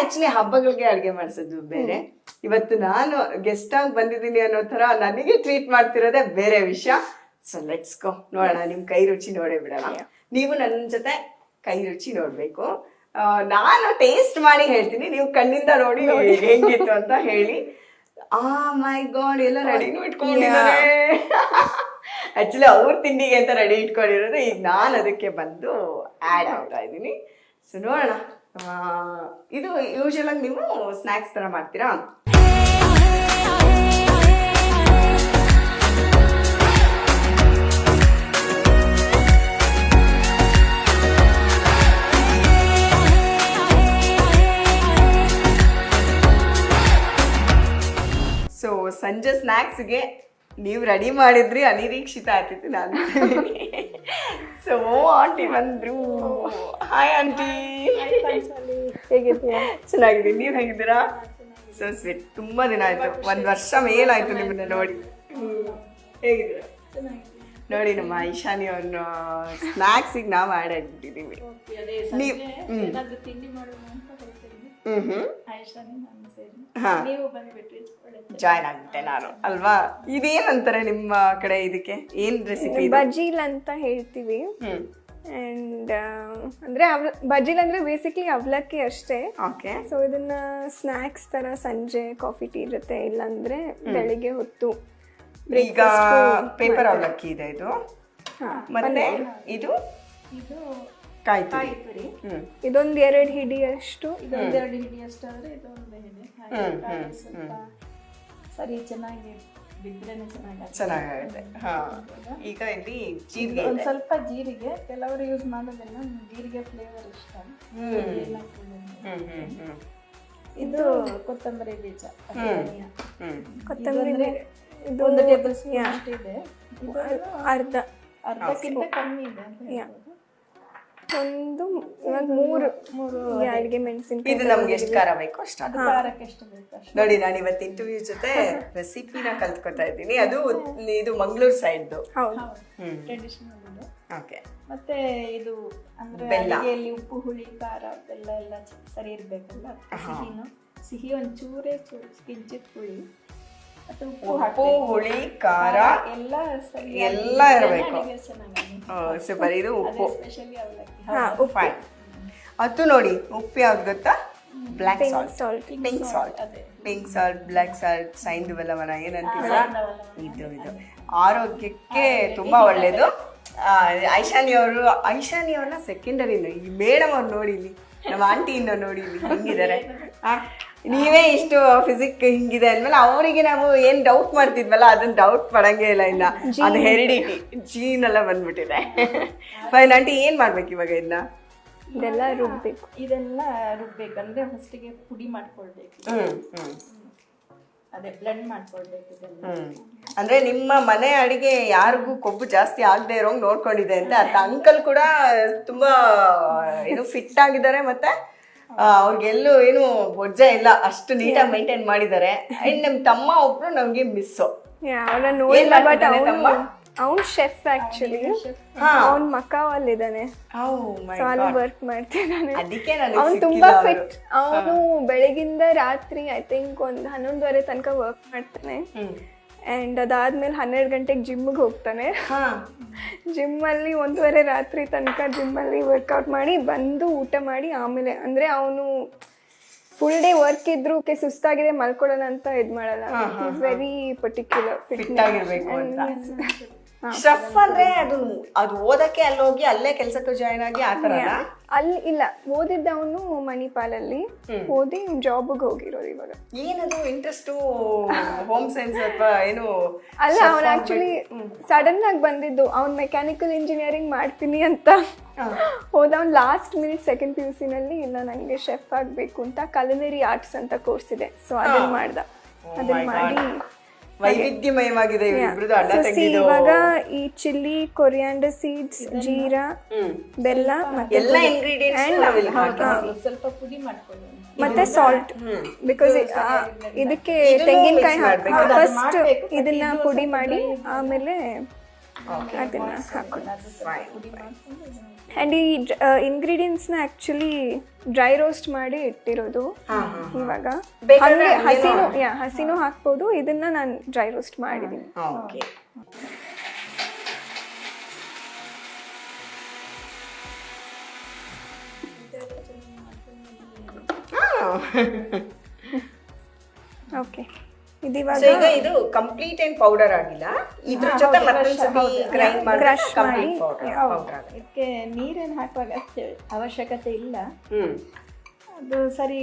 Actually ಹಬ್ಬಗಳಿಗೆ ಅಡುಗೆ ಮಾಡಿಸೋದು ಬೇರೆ. ಇವತ್ತು ನಾನು ಗೆಸ್ಟ್ ಆಗಿ ಬಂದಿದ್ದೀನಿ ಅನ್ನೋ ತರ ನನಗೆ ಟ್ರೀಟ್ ಮಾಡ್ತಿರೋದೇ ಬೇರೆ ವಿಷಯ. ಸೊ ಲೆಟ್ಸ್ ಗೋ ನೋಡೋಣ ನಿಮ್ ಕೈ ರುಚಿ ನೋಡೇ ಬಿಡೋಣ. ನೀವು ನನ್ನ ಜೊತೆ ಕೈ ರುಚಿ ನೋಡ್ಬೇಕು. ನಾನು ಟೇಸ್ಟ್ ಮಾಡಿ ಹೇಳ್ತೀನಿ. ನೀವು ಕಣ್ಣಿಂದ ನೋಡಿ ಹೆಂಗಿತ್ತು ಅಂತ ಹೇಳಿ. ಆ ಮೈ ಗಾಡ್ ಎಲ್ಲ ರೆಡಿನೂ ಇಟ್ಕೊಂಡಿದ್ದಾರೆ ಆಕ್ಚುಲಿ ಅವ್ರ ತಿಂಡಿಗೆ ಅಂತ ರೆಡಿ ಇಟ್ಕೊಂಡಿರೋದು. ಈಗ ನಾನು ಅದಕ್ಕೆ ಬಂದು ಆ್ಯಡ್ ಆಗ್ತಾ ಇದ್ದೀನಿ. ಸೊ ನೋಡೋಣ. ಇದು ಯೂಶಲ್ ಆಗಿ ನೀವು ಸ್ನ್ಯಾಕ್ಸ್ ತರ ಮಾಡ್ತೀರಾ? ಸೊ ಸಂಜೆ ಸ್ನ್ಯಾಕ್ಸ್ಗೆ ನೀವು ರೆಡಿ ಮಾಡಿದ್ರಿ ಅನಿರೀಕ್ಷಿತ ಆಗ್ತಿತ್ತು ನಾನು. ಸೊ ಆಂಟಿ ಬಂದ್ರು. ಹಾಯ್ ಆಂಟಿ ಹೇಗಿದ್ದೀರಾ ಚೆನ್ನಾಗಿದ್ದೀನಿ. ನೀವು ಹೇಗಿದ್ದೀರಾ? ಸೊ ಸ್ವೀಟ್ ತುಂಬ ದಿನ ಆಯ್ತು. ಒಂದು ವರ್ಷ ಮೇಲಾಯ್ತು ನಿಮ್ಮನ್ನ ನೋಡಿ. ಹೇಗಿದ್ದೀರಾ? ನೋಡಿ ನಮ್ಮ ಐಶಾನಿ ಅವ್ರನ್ನ ಸ್ನ್ಯಾಕ್ಸಿಗೆ ನಾವು ಆ್ಯಡ್ ಆಗಿಬಿಟ್ಟಿದ್ದೀವಿ ನೀವು ಹ್ಮ್. ಜಾಯ್ನ್ ಆಗ್ಬಿಟ್ಟೆ ನಾನು. ಅಲ್ವಾ? ಇದೇನಂತಾರೆ ನಿಮ್ಮ ಕಡೆ ಇದಕ್ಕೆ? ಏನ್ ರೆಸಿಪಿ ಬಜೀಲ್ ಅಂತ ಹೇಳ್ತೀವಿ. ಅಂಡ್ ಅಂದ್ರೆ ಅವ್ಲ ಬಜೀಲ್ ಅಂದ್ರೆ ಬೇಸಿಕ್ಲಿ ಅವಲಕ್ಕಿ ಅಷ್ಟೇ. ಓಕೆ ಸೊ ಇದನ್ನ ಸ್ನ್ಯಾಕ್ಸ್ ತರ ಸಂಜೆ ಕಾಫಿ ಟೀ ಇರುತ್ತೆ. ಇಲ್ಲಾಂದ್ರೆ ಬೆಳಿಗ್ಗೆ ಹೊತ್ತು ಈಗ ಪೇಪರ್ ಅವಲಕ್ಕಿ ಇದೆ ಇದು. ಮತ್ತೆ ಇದು? ಇದು ಕಾಯಿ ತುರಿ. ಕಾಯಿ ತುರಿ ಹ್ಮ್ ಇದೊಂದ್ ಎರಡ್ ಹಿಡಿ ಅಷ್ಟಾದ್ರೆ ಇದೊಂದು ಹಿಡಿ ಹಾಗೆ ಕಾಯಿ ಸ್ವಲ್ಪ ಸರಿ ಚೆನ್ನಾಗಿ ಬಿದ್ರೇನೆ ಚೆನ್ನಾಗಿ ಚೆನ್ನಾಗಾಗುತ್ತೆ. ಹಾ. ಈಗ ಇಲ್ಲಿ ಜೀರಿಗೆ. ಒಂದ್ ಸ್ವಲ್ಪ ಜೀರಿಗೆ. ಕೆಲವರು ಯೂಸ್ ಮಾಡೋದಿಲ್ಲ ಜೀರಿಗೆ ಫ್ಲೇವರ್ ಇಷ್ಟ. ಇದು ಕೊತ್ತಂಬರಿ ಬೀಜ ಕೊತ್ತಂಬರಿ ಇದು. ಒಂದು ಟೇಬಲ್ ಸ್ಪೂನ್ ಅಷ್ಟಿದೆ. ಅರ್ಧ. ಅರ್ಧಕ್ಕಿಂತ ಕಮ್ಮಿ ಇದೆ. ಒಂದು ಇವಾಗ ಮೂರು ಮೂರು ಅಡಿಗೆ ಮೆಣಸಿನ್ಕಾಯಿ ಇದು ನಮ್ಗೆ ಎಷ್ಟು ಖಾರ ಬೇಕು ಅಷ್ಟು ಅದು. ಖಾರಕ್ಕೆ ಎಷ್ಟು ಬೇಕು ಅಷ್ಟು. ನೋಡಿ ನಾನು ಇವತ್ತು ಇಂಟರ್ವ್ಯೂ ಜೊತೆ ರೆಸಿಪಿನ ಕಲ್ತ್ಕೊತಾ ಇದ್ದೀನಿ. ಅದು ಇದು ಮಂಗಳೂರು ಸೈಡ್ದು ಹೌದು. ಹ್ಮ್. ಟ್ರೆಡಿಷನಲ್ ಇದೆ. ಓಕೆ. ಮತ್ತೆ ಇದು ಅಂದ್ರೆ ಬೆಲ್ಲ. ಅಡಿಗೆಯಲ್ಲಿ ಉಪ್ಪು ಹುಳಿ ಖಾರ ಬೆಲ್ಲ ಎಲ್ಲ ಸರಿ ಇರ್ಬೇಕಲ್ಲ? ಸಿಹಿನು? ಸಿಹಿ ಒಂಚೂರೇ ಚೂರು ಕಿಂಚಿತ್ ಹುಳಿ. ಉಪ್ಪು ಹುಳಿ ಖಾರ ಎಲ್ಲ ಎಲ್ಲ ಇರಬೇಕು. ಸೂಪರ್ ಇದು ಉಪ್ಪು. ಹಾ ಉಪ್ಪು. ಫೈನ್ ಅದು ನೋಡಿ ಉಪ್ಪು ಯಾವ್ದು ಗೊತ್ತಾ? Black salt pink salt. Pink salt black salt ಸೈಂದು ಬೆಲ್ಲವನ ಏನಂತೀವಲ್ಲ ಇದು ಇದು. ಆರೋಗ್ಯಕ್ಕೆ ತುಂಬಾ ಒಳ್ಳೇದು. ಐಶಾನಿ ಅವರು ಐಶಾನಿ ಅವ್ರನ್ನ ಸೆಕೆಂಡರಿ ಈ ಮೇಡಮ್ ಅವ್ರು ನೋಡಿ ಇಲ್ಲಿ ನಮ್ಮ ಆಂಟಿಯಿಂದ ನೋಡಿ ಇಲ್ಲಿ ಹಿಂಗಿದ್ದಾರೆ? ಆ, ನೀವೇ ಇಷ್ಟು ಫಿಸಿಕ್ ಹಿಂಗಿದೆ ಅಂದ್ಮೇಲೆ ಅವರಿಗೆ ನಾವು ಏನ್ ಡೌಟ್ ಮಾಡ್ತಿದ್ವಲ್ಲ ಅದನ್ನ ಡೌಟ್ ಪಡಂಗೇ ಇಲ್ಲ ಇನ್ನ. ಅದು ಹೆರಿಡಿಟಿ ಜೀನ್ ಎಲ್ಲ ಬಂದ್ಬಿಟ್ಟಿದೆ. ಫೈನ್ ಆಂಟಿ ಏನ್ ಮಾಡ್ಬೇಕು ಇವಾಗ ಇದನ್ನ ಇದೆಲ್ಲ ರುಬ್ಬೇಕು. ಇದೆಲ್ಲ ರುಬ್ಬೇಕಂದ್ರೆ ಫಸ್ಟಿಗೆ ಪುಡಿ ಮಾಡ್ಕೊಳ್ಬೇಕು. ಹ್ಮ್ ಹ್ಮ್. ಅದೇ ಬ್ಲೆಂಡ್ ಮಾಡ್ಕೊಳ್ಬೇಕು ಅಂದ್ರೆ ನಿಮ್ಮ ಮನೆ ಅಡಿಗೆ ಯಾರಿಗೂ ಕೊಬ್ಬು ಜಾಸ್ತಿ ಆಗದೆ ಇರೋಂಗ್ ನೋಡ್ಕೊಂಡಿದೆ ಅಂತ ಅರ್ಥ ಅಂಕಲ್ ಕೂಡ ತುಂಬಾ ಇದು ಫಿಟ್ ಆಗಿದ್ದಾರೆ ಮತ್ತೆ? ಅವ್ರಿಗೆಲ್ಲೂ ಏನು ಬೊಜ್ಜ ಇಲ್ಲ ಅಷ್ಟು ನೀಟಾಗಿ ಮೈಂಟೈನ್ ಮಾಡಿದ್ದಾರೆ. ಅಂಡ್ ನಮ್ ತಮ್ಮ ಒಬ್ರು ನಮ್ಗೆ ಮಿಸ್ಸು ಅವನ ಶೆಫ್ ಆಕ್ಚುಲಿ ಅವ್ನ್ ಮಕಾವಲ್ ಇದ್ದಾನೆ ಅಲ್ಲಿ ವರ್ಕ್ ಮಾಡ್ತಿದ್ದಾನೆ. ಅದಕ್ಕೆ ನಾನು ಅವ್ನು ತುಂಬಾ ಫಿಟ್ ಅವನು ಬೆಳಗಿಂದ ರಾತ್ರಿ ಐ ಥಿಂಕ್ ಒಂದ್ ಹನ್ನೊಂದುವರೆ ತನಕ ವರ್ಕ್ ಮಾಡ್ತಾನೆ. ಅಂಡ್ ಅದಾದ್ಮೇಲೆ ಹನ್ನೆರಡು ಗಂಟೆಗೆ ಜಿಮ್ಗೆ ಹೋಗ್ತಾನೆ. ಜಿಮ್ಮಲ್ಲಿ ಜಿಮ್ ಅಲ್ಲಿ ಒಂದೂವರೆ ರಾತ್ರಿ ತನಕ ಜಿಮ್ಮಲ್ಲಿ ವರ್ಕೌಟ್ ಮಾಡಿ ಬಂದು ಊಟ ಮಾಡಿ ಆಮೇಲೆ ಅಂದ್ರೆ ಅವನು ಫುಲ್ ಡೇ ವರ್ಕ್ ಇದ್ರು ಕೆ ಸುಸ್ತಾಗಿದೆ ಮಲ್ಕೊಳ್ಳೋಣ ಅಂತ ಇದು ಮಾಡಲ್ಲ. ಇಸ್ ವೆರಿ ಪರ್ಟಿಕ್ಯುಲರ್ ಫಿಟ್ ಆಗಿರ್ಬೇಕು ಶೆಫ್ ಅಂದ್ರೆ ಅದು ಅದು ಓದಕ್ಕೆ ಅಲ್ಲಿ ಹೋಗಿ ಅಲ್ಲೇ ಕೆಲಸಕ್ಕೆ ಜಾಯ್ನ್ ಆಗಿ ಆ ಅಲ್ಲಿ ಇಲ್ಲ ಓದಿದ್ದ ಅವನು ಮಣಿಪಾಲಲ್ಲಿ ಓದಿ ಜಾಬ್ ಹೋಗಿರೋದು ಇವಾಗ. ಏನದು ಇಂಟ್ರೆಸ್ಟ್ ಹೋಮ್ ಸೈನ್ಸ್ ಅಥವಾ ಏನು ಅಲ್ಲ ಅವ್ನು ಆಕ್ಚುಲಿ ಸಡನ್ ಆಗಿ ಬಂದಿದ್ದು ಅವ್ನ್ ಮೆಕ್ಯಾನಿಕಲ್ ಇಂಜಿನಿಯರಿಂಗ್ ಮಾಡ್ತೀನಿ ಅಂತ. ಹೋದ ಅವ್ನು last minute second P U ನಲ್ಲಿ ಇಲ್ಲ ನಂಗೆ ಶೆಫ್ ಆಗ್ಬೇಕು ಅಂತ ಕಲಿನರಿ ಆರ್ಟ್ಸ್ ಅಂತ ಕೋರ್ಸ್ ಇದೆ. ಸೊ ಅದನ್ನ ಮಾಡ್ದ. ಅದನ್ನ ಮಾಡಿ ವೈವಿಧ್ಯಮಯವಾಗಿದೆ ಇವಾಗ ಈ ಚಿಲ್ಲಿ ಕೊರಿಯಾಂಡರ್ ಸೀಡ್ಸ್ ಜೀರಾ ಬೆಲ್ಲ ಮತ್ತೆ ಎಲ್ಲ ಇಂಗ್ರೀಡಿಯೆಂಟ್ಸ್ ಸ್ವಲ್ಪ ಪುಡಿ ಮಾಡ್ಕೊಳ್ಳಿ. ಮತ್ತೆ ಸಾಲ್ಟ್ ಬಿಕಾಸ್ ಇದಕ್ಕೆ ತೆಂಗಿನಕಾಯಿ ಫಸ್ಟ್ ಇದನ್ನ ಪುಡಿ ಮಾಡಿ ಆಮೇಲೆ ಅದನ್ನ ಹಾಕೊಂಡು ಆ್ಯಂಡ್ ಈ ಇಂಗ್ರೀಡಿಯೆಂಟ್ಸ್ನ ಆ್ಯಕ್ಚುಲಿ ಡ್ರೈ ರೋಸ್ಟ್ ಮಾಡಿ ಇಟ್ಟಿರೋದು. ಇವಾಗ ಹಂಗೆ ಹಸಿನೂ ಯಾ ಹಸಿನೂ ಹಾಕ್ಬೋದು. ಇದನ್ನ ನಾನು ಡ್ರೈ ರೋಸ್ಟ್ ಮಾಡಿದ್ದೀನಿ ಓಕೆ ಓಕೆ ಸೊ ಈಗ ಇದು ಕಂಪ್ಲೀಟ್ ಏನ್ ಪೌಡರ್ ಆಗಿಲ್ಲ. ಇದ್ರ ಜೊತೆ ಮತ್ತೊಂದ್ಸತಿ ಗ್ರೈಂಡ್ ಮಾಡಿ. ಕಂಪ್ಲೀಟ್ ಮಾಡಿ, ಪೌಡರ್ ಇದಕ್ಕೆ ನೀರೇನು ಹಾಕುವ ಅಗತ್ಯ ಅವಶ್ಯಕತೆ ಇಲ್ಲ. ಹ್ಮ್. ಅದು ಸರಿ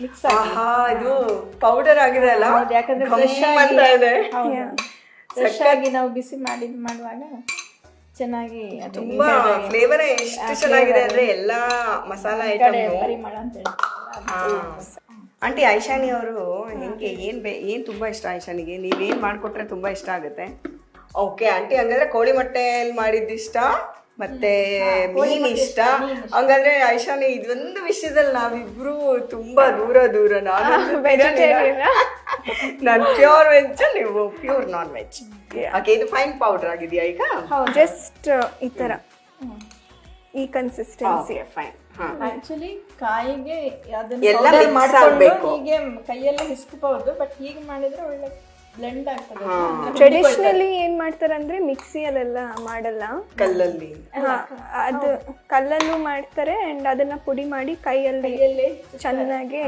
ಮಿಕ್ಸ್ ಆಗಿ. ಆಹಾ ಇದು ಪೌಡರ್ ಆಗಿದೆ ಅಲ್ಲ? ಹೌದು, ಯಾಕಂದ್ರೆ ಘಮ್ fresh ಆಗಿ- ಅಂತ ಇದೆ ಫ್ರೆಶ್ ಆಗಿ ನಾವು ಬಿಸಿ ಮಾಡಿ ಮಾಡುವಾಗ ಚೆನ್ನಾಗಿ ಅದು ತುಂಬಾ ಫ್ಲೇವರ್ ಎಷ್ಟು ಚೆನ್ನಾಗಿದೆ ಅಂದ್ರೆ ಎಲ್ಲಾ ಮಸಾಲ ಐಟಮ್ ಪರಿಮಳ ಅಂತ ಹೇಳ್ತಾರೆ. ಆಂಟಿ ಐಶಾನಿ ಅವರು ಹೆಂಗೆ ಏನು ಬೇ ಏನು ತುಂಬ ಇಷ್ಟ ಐಶಾನಿಗೆ ನೀವೇನು ಮಾಡಿಕೊಟ್ರೆ ತುಂಬ ಇಷ್ಟ ಆಗುತ್ತೆ? ಓಕೆ ಆಂಟಿ ಹಂಗಾದ್ರೆ ಕೋಳಿ ಮೊಟ್ಟೆಯಲ್ಲಿ ಮಾಡಿದ್ದಿಷ್ಟ ಮತ್ತೆ ಮೀನು ಇಷ್ಟ ಹಂಗಾದ್ರೆ ಐಶಾನಿ ಇದೊಂದು ವಿಷಯದಲ್ಲಿ ನಾವಿಬ್ರು ತುಂಬಾ ದೂರ ದೂರ ನಾನು ನಾನು ಪ್ಯೂರ್ ವೆಜ್ ನೀವು ಪ್ಯೂರ್ ನಾನ್ ವೆಜ್ ಓಕೆ ಇದು ಫೈನ್ ಪೌಡರ್ ಆಗಿದೆಯಾ ಈಗ? ಜಸ್ಟ್ ಈ ಥರ ಈ ಕನ್ಸಿಸ್ಟೆನ್ಸಿ ಫೈನ್ ಆಕ್ಚುಲಿ ಕಾಯಿಗೆ ಅದನ್ನ ಎಲ್ಲ ಮಾಡ್ಕೊಂಡು ಆಗ್ಬೇಕು. ಹೀಗೆ ಕೈಯಲ್ಲೇ ಹಿಸ್ಕಬಹುದು ಬಟ್ ಹೀಗೆ ಮಾಡಿದ್ರೆ ಒಳ್ಳೆ ಬ್ಲೆಂಡ್ ಆಗ್ತದೆ. ಟ್ರೆಡಿಷನಲಿ ಏನ್ ಮಾಡ್ತಾರಂದ್ರೆ ಮಿಕ್ಸಿಯಲ್ಲೆಲ್ಲ ಮಾಡಲ್ಲ. ಕಲ್ಲಲ್ಲಿ. ಅದು ಕಲ್ಲಲ್ಲೂ ಮಾಡ್ತಾರೆ ಅಂಡ್ ಅದನ್ನ ಪುಡಿ ಮಾಡಿ ಕೈಯಲ್ಲಿ ಚೆನ್ನಾಗಿ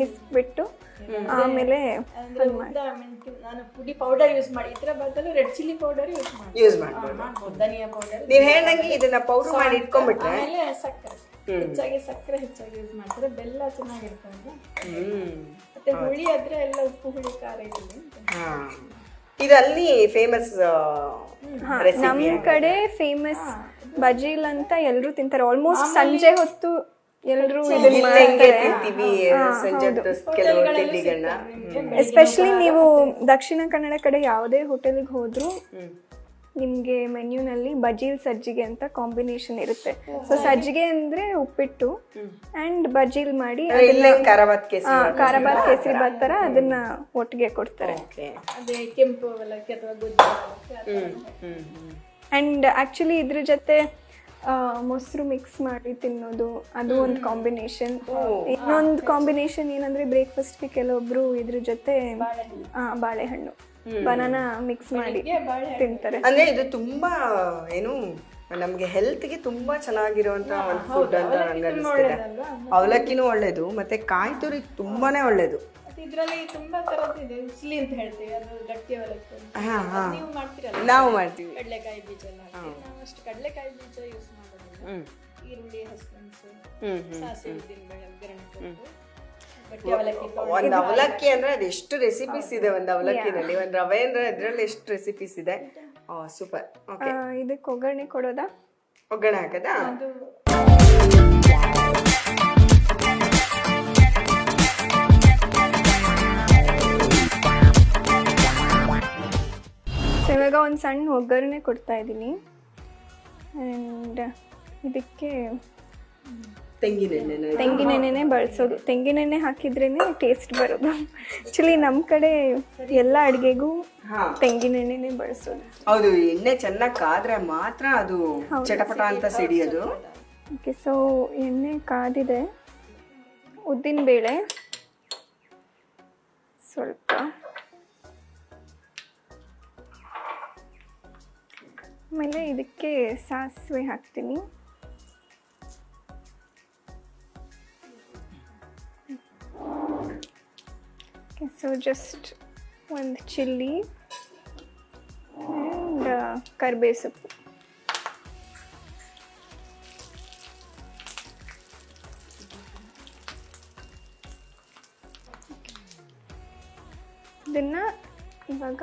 ಹಿಸ್ಬಿಟ್ಟು ಆಮೇಲೆ ನಾನು ಪುಡಿ ಪೌಡರ್ ಯೂಸ್ ಮಾಡಿ. ಇದ್ರ ಬದಲು ರೆಡ್ ಚಿಲ್ಲಿ ಪೌಡರ್ ಯೂಸ್ ಮಾಡಿ ಯೂಸ್ ಮಾಡ್ಬೋದು. ಧನಿಯಾ ಪೌಡರ್ ನೀವ್ ಹೇಳ್ದಂಗೆ ಇದನ್ನ ಪೌಡರ್ ಮಾಡಿ ಇಟ್ಕೊಂಡ್ಬಿಟ್ರೆ. ಆಮೇಲೆ ಸಕ್ಕರೆ. ಹೆಚ್ಚಾಗಿ ಸಕ್ಕರೆ ಹೆಚ್ಚಾಗಿ ಯೂಸ್ ಮಾಡ್ತಾರೆ ಬೆಲ್ಲ ಚೆನ್ನಾಗಿರ್ತದೆ ಮತ್ತೆ ಹುಳಿ ಆದ್ರೆ ಎಲ್ಲ ಉಪ್ಪು ಹುಳಿ ಖಾರ. ಇದು ಅಲ್ಲಿ ಫೇಮಸ್ ನಮ್ ಕಡೆ ಫೇಮಸ್ ಬಜೀಲ್ ಅಂತ ಎಲ್ಲರೂ ತಿಂತಾರೆ. ಆಲ್ಮೋಸ್ಟ್ ಸಂಜೆ ಹೊತ್ತು ಎಲ್ಲರೂ ಎಸ್ಪೆಷಲಿ ನೀವು ದಕ್ಷಿಣ ಕನ್ನಡ ಕಡೆ ಯಾವುದೇ ಹೋಟೆಲ್ಗೆ ಹೋದ್ರು ನಿಮ್ಗೆ ಮೆನ್ಯೂನಲ್ಲಿ ಬಜೀಲ್ ಸಜ್ಜಿಗೆ ಅಂತ ಕಾಂಬಿನೇಷನ್ ಇರುತ್ತೆ. ಸೊ ಸಜ್ಜಿಗೆ ಅಂದ್ರೆ ಉಪ್ಪಿಟ್ಟು ಅಂಡ್ ಬಜೀಲ್ ಮಾಡಿ ಖಾರಬಾತ್ ಕೇಸರಿ ಬಾತ್ ತರ ಅದನ್ನ ಒಟ್ಟಿಗೆ ಕೊಡ್ತಾರೆ. ಕೆಂಪು ಥರ. ಅಂಡ್ ಆಕ್ಚುಲಿ ಇದ್ರ ಜೊತೆ ಮೊಸರು ಮಿಕ್ಸ್ ಮಾಡಿ ತಿನ್ನೋದು ಅದು ಒಂದು ಕಾಂಬಿನೇಷನ್ ಇನ್ನೊಂದು ಕಾಂಬಿನೇಷನ್ ಏನಂದ್ರೆ ಬ್ರೇಕ್ಫಾಸ್ಟ್ಗೆ ಕೆಲವೊಬ್ರು ಇದ್ರ ಜೊತೆ ಬಾಳೆಹಣ್ಣು. ಬನಾನಾ ಮಿಕ್ಸ್ ಮಾಡಿ ತಿಂತಾರೆ. ಅಂದ್ರೆ ಇದು ತುಂಬಾ ಏನು ನಮ್ಗೆ ಹೆಲ್ತ್ಗೆ ತುಂಬಾ ಚೆನ್ನಾಗಿರುವಂತ ಒಂದು ಫುಡ್ ಅಂತ ನಂಗೆ ಅನಿಸ್ತಿದೆ ಅವಲಕ್ಕಿನೂ ಒಳ್ಳೇದು ಮತ್ತೆ ಕಾಯಿ ತುರಿ ತುಂಬಾನೇ ಒಳ್ಳೇದು. ಮತ್ತೆ ಇದ್ರಲ್ಲಿ ತುಂಬಾ ತರದ್ದು ಉಸ್ಲಿ ಅಂತ ಹೇಳ್ತೀವಿ ಅದು ಗಟ್ಟಿ ಅವಲಕ್ಕಿ ಅಂತ. ಹಾ ಹಾ. ಅದ್ ನೀವು ಮಾಡ್ತೀರಲ್ಲ? ನಾವು ಮಾಡ್ತೀವಿ. ಕಡಲೆಕಾಯಿ ಬೀಜ ಎಲ್ಲ ಹಾಕಿ ನಾವು ಅಷ್ಟು ಕಡಲೆಕಾಯಿ ಬೀಜ ಯೂಸ್ ಮಾಡೋದಿಲ್ಲ. ಈರುಳ್ಳಿ ಹ್ಮ್ ಸಾಸಿವೆ ಉದ್ದಿನ ಬೇಳೆ ಒಗ್ಗರಣೆ ಕೊಟ್ಟು. ಒಂದ್ ಅವಲಕ್ಕಿ ಅಂದ್ರೆ ಅದೆಷ್ಟು ರೆಸಿಪೀಸ್ ಇದೆ ಒಂದು ಅವಲಕ್ಕಿನಲ್ಲಿ? ಒಂದು ರವೆ ಅಂದ್ರೆ ಅದ್ರಲ್ಲಿ ಎಷ್ಟು ರೆಸಿಪೀಸ್ ಇದೆ? ಸೂಪರ್ ಓಕೆ ಇದಕ್ಕೆ ಒಗ್ಗರಣೆ ಕೊಡೋದಾ? ಒಗ್ಗರಣೆ ಹಾಕದಾ? ಇವಾಗ ಒಂದು ಸಣ್ಣ ಒಗ್ಗರಣೆ ಕೊಡ್ತಾ ಇದ್ದೀನಿ. ಆ್ಯಂಡ್ ಇದಕ್ಕೆ ತೆಂಗಿನೆಣ್ಣೆ ತೆಂಗಿನೆಣ್ಣೆನೇ ಬಳಸೋದು. ತೆಂಗಿನೆಣ್ಣೆ ಹಾಕಿದ್ರೇನೆ ಟೇಸ್ಟ್ ಬರೋದು. ಆ್ಯಕ್ಚುಲಿ ನಮ್ಮ ಕಡೆ ಎಲ್ಲ ಅಡುಗೆಗೂ ತೆಂಗಿನೆಣ್ಣೆನೇ ಬಳಸೋದು. ಹೌದು ಎಣ್ಣೆ ಚೆನ್ನಾಗಿ ಕಾದ್ರೆ ಮಾತ್ರ ಅದು ಚಟಪಟ ಅಂತ ಸಿಡಿಯೋದು ಓಕೆ ಸೊ ಎಣ್ಣೆ ಕಾದಿದೆ. ಉದ್ದಿನ ಬೇಳೆ ಸ್ವಲ್ಪ. ಆಮೇಲೆ ಇದಕ್ಕೆ ಸಾಸಿವೆ ಹಾಕ್ತೀನಿ. ಸೊ ಜಸ್ಟ್ ಒಂದು ಚಿಲ್ಲಿ ಆ್ಯಂಡ್ ಕರ್ಬೇ ಸೊಪ್ಪು ಇದನ್ನ ಇವಾಗ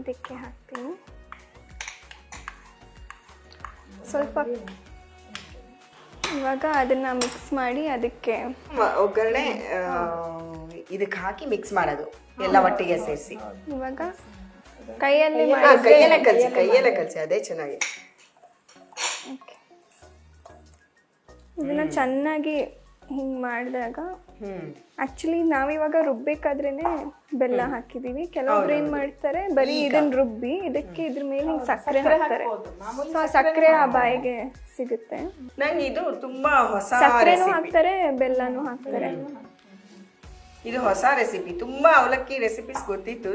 ಇದಕ್ಕೆ ಹಾಕ್ತೀನಿ. ಸ್ವಲ್ಪ ಇವಾಗ ಅದನ್ನ ಮಿಕ್ಸ್ ಮಾಡಿ ಅದಕ್ಕೆ ಒಗ್ಗರಣೆ ಇದಕ್ಕೆ ಹಾಕಿ ಮಿಕ್ಸ್ ಮಾಡೋದು ಎಲ್ಲ ಒಟ್ಟಿಗೆ ಸೇರಿಸಿ. ಇವಾಗ ಕೈಯಲ್ಲಿ ಕೈಯಲ್ಲೇ ಕಲಸಿ ಕೈಯಲ್ಲೇ ಕಲಸಿ ಅದೇ ಚೆನ್ನಾಗಿ. ಇದನ್ನ ಚೆನ್ನಾಗಿ ಹಿಂಗ್ ಮಾಡಿದಾಗ ಆಕ್ಚುಲಿ ನಾವಿವಾಗ ರುಬ್ಬೇಕಾದ್ರೇನೆ ಬೆಲ್ಲ ಹಾಕಿದೀವಿ. ಕೆಲವೊಬ್ರು ಏನ್ ಮಾಡ್ತಾರೆ ಬರೀ ಇದನ್ನ ರುಬ್ಬಿ ಇದಕ್ಕೆ ಇದ್ರ ಮೇಲೆ ಹಿಂಗ್ ಸಕ್ಕರೆ ಹಾಕ್ತಾರೆ. ಸೊ ಆ ಸಕ್ಕರೆ ಆ ಬಾಯಿಗೆ ಸಿಗುತ್ತೆ. ನಂಗೆ ಇದು ತುಂಬಾ ಹೊಸ ಸಕ್ಕರೆನೂ ಹಾಕ್ತಾರೆ ಬೆಲ್ಲನೂ ಹಾಕ್ತಾರೆ. ಇದು ಹೊಸ ರೆಸಿಪಿ ತುಂಬಾ ಅವಲಕ್ಕಿ ರೆಸಿಪೀಸ್ ಗೊತ್ತಿತ್ತು.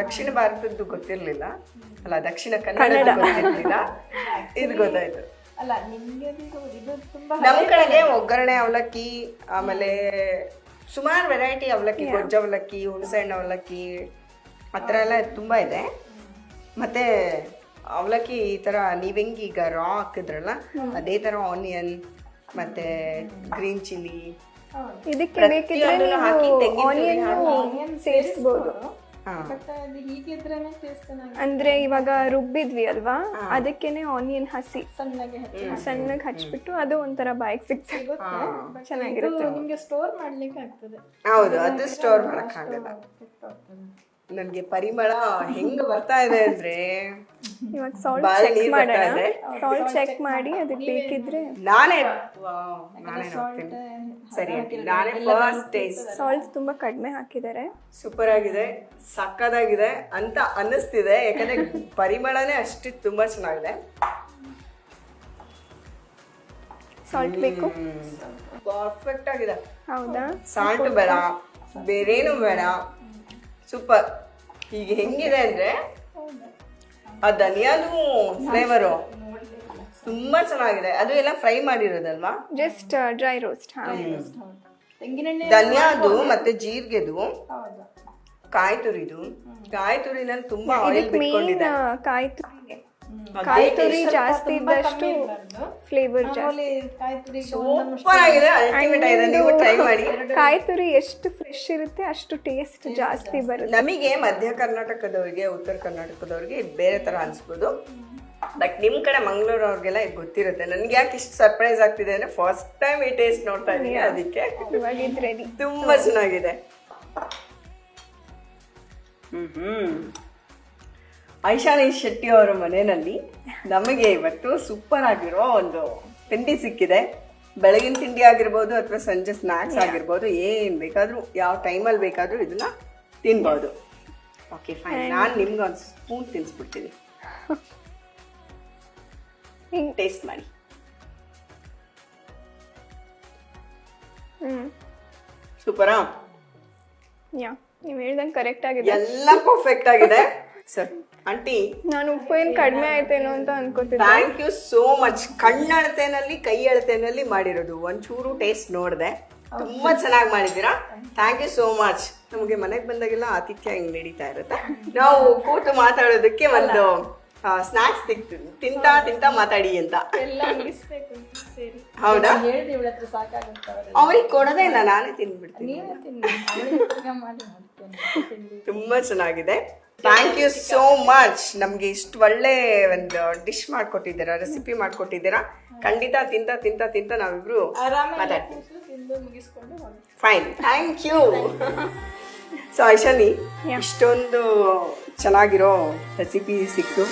ದಕ್ಷಿಣ ಭಾರತದ್ದು ಗೊತ್ತಿರ್ಲಿಲ್ಲ. ಅಲ್ಲ ದಕ್ಷಿಣ ಕನ್ನಡ. ಗೊತ್ತಿರಲಿಲ್ಲ. ಇದು ಗೊತ್ತಾಯ್ತು. ಅಲ್ಲ ನಿಮ್ಗೆ ಅದು ಇದು ಇದು ತುಂಬಾ ನಮ್ ಕಡೆಗೆ ಒಗ್ಗರಣೆ ಅವಲಕ್ಕಿ ಆಮೇಲೆ ಸುಮಾರು ವೆರೈಟಿ ಅವಲಕ್ಕಿ ಗೊಜ್ಜ ಅವಲಕ್ಕಿ ಹುಣಸೆಹಣ್ಣು ಅವಲಕ್ಕಿ ಆ ಥರ ಎಲ್ಲ ತುಂಬಾ ಇದೆ. ಮತ್ತೆ ಅವಲಕ್ಕಿ ಈ ಥರ ನೀವೆಂಗೆ ಹೆಂಗ್ ಈಗ ರಾ ಹಾಕಿದ್ರಲ್ಲ ಅದೇ ಥರ ಆನಿಯನ್ ಮತ್ತೆ ಗ್ರೀನ್ ಚಿಲ್ಲಿ ಇದಕ್ಕೆ ಬೇಕಿದ್ರೆ ಹಾಕಿ ನೀವು ತೆಂಗಿನ ಆನಿಯನ್ ಸೇರಿಸ್ಬೋದು. ಟೇಸ್ಟ್ ಅಂದ್ರೆ ಇವಾಗ ರುಬ್ಬಿದ್ವಿ ಅಲ್ವಾ? ಅದಕ್ಕೇನೆ ಆನಿಯನ್ ಹಸಿ. ಸಣ್ಣಗೆ ಹಚ್ಬಿಟ್ಟು ಅದು ಒಂಥರ ಬಾಯಿಗೆ ಸಿಗ್ತದೆ. ಚೆನ್ನಾಗಿರುತ್ತೆ. ನಿಮ್ಗೆ ಸ್ಟೋರ್ ಮಾಡ್ಲಿಕ್ಕೆ ಆಗ್ತದೆ. ಹೌದು ಅದು ಸ್ಟೋರ್ ಮಾಡಕ್ಕಾಗಲ್ಲ. ನನ್ಗೆ ಪರಿಮಳ ಹೆಂಗ್ ಬರ್ತಾ ಇದೆ ಅಂದ್ರೆ ಇವಾಗ ಸಾಲ್ಟ್ ಚೆಕ್ ನೀರ್ ಬರ್ತಾ ಮಾಡೋಣ. ಇದೆ. ಸಾಲ್ಟ್ ಚೆಕ್ ಮಾಡಿ ಅದಕ್ಕೆ ಬೇಕಿದ್ರೆ. ನಾನೇ ವಾವ್, ನಾನೇ ನೋಡ್ತೀನಿ. ಸರಿ ಆಂಟಿ ನಾನೇ ಫಸ್ಟ್ ಟೇಸ್ಟ್ ಸಾಲ್ಟ್ ತುಂಬಾ ಕಡಿಮೆ ಹಾಕಿದ್ದಾರೆ. ಸೂಪರ್ ಆಗಿದೆ ಸಕ್ಕದಾಗಿದೆ ಅಂತ ಅನ್ನಿಸ್ತಿದೆ ಯಾಕಂದ್ರೆ ಪರಿಮಳನೇ ಅಷ್ಟು ತುಂಬಾ ಚೆನ್ನಾಗಿದೆ. ಸಾಲ್ಟ್ ಬೇಕು? ಪರ್ಫೆಕ್ಟ್ ಆಗಿದೆ. ಹೌದಾ? ಸಾಲ್ಟ್ ಬೇಡ ಬೇರೇನು ಬೇಡ. ಸೂಪರ್ ಈಗ ಹೆಂಗಿದೆ ಅಂದ್ರೆ ಆ ಧನಿಯಾದು ಫ್ಲೇವರು ತುಂಬಾ ಚೆನ್ನಾಗಿದೆ. ಅದು ಎಲ್ಲ ಫ್ರೈ ಮಾಡಿರೋದಲ್ವಾ? ಜಸ್ಟ್ ಡ್ರೈ ರೋಸ್ಟ್ ಧನಿಯಾದು ಮತ್ತೆ ಜೀರಿಗೆದು ಹೌದು. ಕಾಯಿ ತುರಿದು. ಕಾಯಿ ತುರಿನಲ್ಲಿ ತುಂಬಾ ಆಯಿಲ್ ಇದಕ್ಕೆ ಬಿಟ್ಕೊಂಡಿದೆ ಕಾಯಿ ತುರಿ. ಕಾಯಿ ತುರಿ ಜಾಸ್ತಿ ಇದ್ದಷ್ಟು ಫ್ಲೇವರ್ ಜಾಸ್ತಿ. ಸೂಪರ್ ಆಗಿದೆ. ಅಲ್ಟಿಮೇಟ್ ಆಗಿದೆ ನೀವು ಟ್ರೈ ಮಾಡಿ. ಕಾಯಿ ತುರಿ ಎಷ್ಟು ಫ್ರೆಶ್ ಇರುತ್ತೆ ಅಷ್ಟು ಟೇಸ್ಟ್ ಜಾಸ್ತಿ ಬರುತ್ತೆ. ನಮಗೆ ಮಧ್ಯ ಕರ್ನಾಟಕದವ್ರಿಗೆ ಉತ್ತರ ಕರ್ನಾಟಕದವ್ರಿಗೆ ಬೇರೆ ತರ ಅನ್ಸ್ಬೋದು. ಬಟ್ ನಿಮ್ ಕಡೆ ಮಂಗಳೂರು ಅವ್ರಿಗೆಲ್ಲ ಇದು ಗೊತ್ತಿರುತ್ತೆ. ನನ್ಗೆ ಯಾಕೆ ಇಷ್ಟು ಸರ್ಪ್ರೈಸ್ ಆಗ್ತಿದೆ ಅಂದ್ರೆ ಫಸ್ಟ್ ಟೈಮ್ ಈ ಟೇಸ್ಟ್ ನೋಡ್ತಾ ಇದ್ದೀನಿ ಅದಕ್ಕೆ. ತುಂಬಾ ಚೆನ್ನಾಗಿದೆ. ಹ್ಮ್. ಐಶಾನಿ ಶೆಟ್ಟಿ ಅವರ ಮನೆಯಲ್ಲಿ ನಮಗೆ ಇವತ್ತು ಸೂಪರ್ ಆಗಿರೋ ಒಂದು ತಿಂಡಿ ಸಿಕ್ಕಿದೆ. ಬೆಳಗಿನ ತಿಂಡಿ ಆಗಿರ್ಬೋದು ಅಥವಾ ಸಂಜೆ ಸ್ನಾಕ್ಸ್ ಆಗಿರ್ಬೋದು ಏನ್ ಬೇಕಾದ್ರೂ ಯಾವ ಟೈಮಲ್ಲಿ ಬೇಕಾದ್ರೂ ಇದನ್ನ ತಿನ್ಬೋದು. ಓಕೆ ಫೈನ್ ನಾನು ನಿಮ್ಗೆ ಒಂದು ಸ್ಪೂನ್ ತಿನ್ಸ್ಬಿಡ್ತೀನಿ. ಹಿಂಗ್ ಟೇಸ್ಟ್ ಮಾಡಿ. ಸೂಪರಾ ಯಾ ನೀವು ಹೇಳ್ದಂಗೆ ಕರೆಕ್ಟ್ ಆಗಿದೆ. ಎಲ್ಲ ಪರ್ಫೆಕ್ಟ್ ಆಗಿದೆ. ಸರ್ ಆಂಟಿ ನಾನು ಉಪ್ಪು ಏನು ಕಡಿಮೆ ಆಯ್ತೇನೋ ಅಂತ ಅನ್ಕೋತಿದ್ದೆ. ಥ್ಯಾಂಕ್ ಯು ಸೋ ಮಚ್ ಕಣ್ಣಳತೆನಲ್ಲಿ ಕೈ ಅಳತೆನಲ್ಲಿ ಮಾಡಿರೋದು. ಒಂಚೂರು ಟೇಸ್ಟ್ ನೋಡಿದೆ. ತುಂಬಾ ಚೆನ್ನಾಗಿ ಮಾಡಿದ್ದೀರಾ? ಥ್ಯಾಂಕ್ ಯು ಸೋ ಮಚ್ ನಮಗೆ ಮನೆಗೆ ಬಂದಾಗೆಲ್ಲ ಆತಿಥ್ಯ ಹಿಂಗ್ ನಡೀತಾ ಇರುತ್ತೆ. ನಾವು ಕೂತು ಮಾತಾಡೋದಕ್ಕೆ ಒಂದು ಸ್ನಾಕ್ಸ್ ತಿಂತಾ ತಿಂತಾ ಮಾತಾಡಿ ಅಂತ. ಎಲ್ಲ ಮುಗಿಸ್ಬೇಕು ಸೇರಿ. ಹೌದಾ? ಅವ್ರಿಗೆ ಕೊಡೋದೇ ಇಲ್ಲ ನಾನೇ ತಿನ್ಬಿಡ್ತೀನಿ ನೀವೇ ತಿನ್ನಿ. ಅವಳಿಗೆ ತಿರ್ಗಾ ಮಾಡಿ ಮಾಡ್ತೇನೆ. ತುಂಬಾ ಚೆನ್ನಾಗಿದೆ. ಥ್ಯಾಂಕ್ ಯು ಸೋ ಮಚ್ ನಮಗೆ ಇಷ್ಟು ಒಳ್ಳೆ ಒಂದು ಡಿಶ್ ಮಾಡಿಕೊಟ್ಟಿದ್ದೀರಾ ರೆಸಿಪಿ ಮಾಡಿಕೊಟ್ಟಿದ್ದೀರಾ. ಖಂಡಿತ ತಿಂತ ತಿಂತ ತಿಂತ ನಾವಿಬ್ರು ಮಾತಾಡ್ತೀವಿ fine thank you so Aishani ಇಷ್ಟೊಂದು ಚೆನ್ನಾಗಿರೋ ರೆಸಿಪಿ ಸಿಕ್ತು.